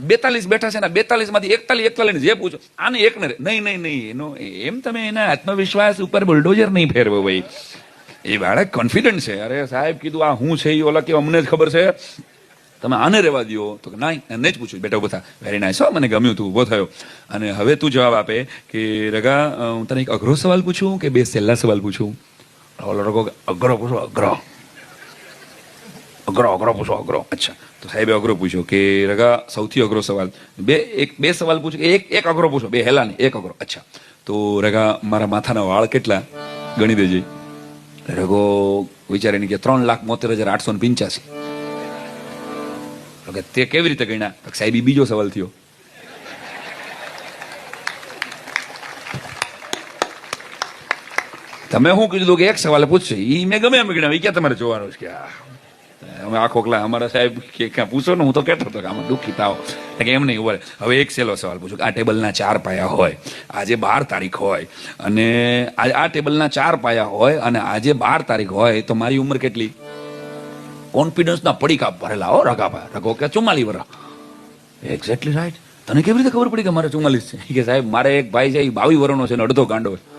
બેતાલીસ બેઠા છે ને બેતાલીસમાંથી એકતાલીસ એકતાલીસ જે પૂછો, આને એક ને નહીં નહીં નહીં, એનો એમ તમે એના આત્મવિશ્વાસ ઉપર બુલડોઝર નહીં ફેરવો ભાઈ. એ બાળક કોન્ફિડન્ટ છે. અરે સાહેબ, કીધું આ હું છે એ ઓલા કે અમને જ ખબર છે. તમે આને રહેવા દો તો કે નહીં એને જ પૂછ્યું. બેટા ઊભો થા. વેરી નાઇસ હો, મને ગમ્યું તું, ઊભો થયો. અને હવે તું જવાબ આપે કે રગા હું તને એક અઘરો સવાલ પૂછું કે બે સહેલા સવાલ પૂછું? ઓલો રગો અઘરો પૂછો, અઘરો. અઘરો અઘરો પૂછો અઘરો અચ્છા તો સાહેબે અઘરો પૂછ્યો કે રગા સૌથી અઘરો સવાલ બે એક બે સવાલ પૂછો એક એક અઘરો પૂછો બે હેલા નહીં એક અઘરો અચ્છા તો રગા મારા માથાના વાળ કેટલા ગણી દેજે રગો વિચારીને કે ત્રણ લાખ મોતેર હજાર આઠસો ને પંચ્યાસી તે કેવી રીતે ગણ્યા સાહેબ બીજો સવાલ થયો તમે શું કીધું કે એક સવાલ પૂછશે ઈ મેં ગમે એમ ગણ્યા એ ક્યાં તમારે જોવાનું છે કે આ અમે આખો કલા અમારા સાહેબ કે ક્યાં પૂછો ને, હું તો કહેતો હતો કે આમાં દુઃખી થાવ કે એમ નહીં બોલે, હવે એક છેલ્લો સવાલ પૂછું કે આ ટેબલના ચાર પાયા હોય, આજે બાર તારીખ હોય, અને આ આ ટેબલના ચાર પાયા હોય, અને આજે બાર તારીખ હોય, તો મારી ઉંમર કેટલી? કોન્ફિડન્સના પડીકા ભરેલા હો રગાભાઈ રગો કે ચુમ્માલી વર્ષ એક્ઝેક્ટલી રાઈટ તને કેવી રીતે ખબર પડી કે મારે ચુમ્માલીસ છે? કે સાહેબ, મારે એક ભાઈ છે, એ બાવી વર્ષનો છે ને અડધો ગાંડો છે.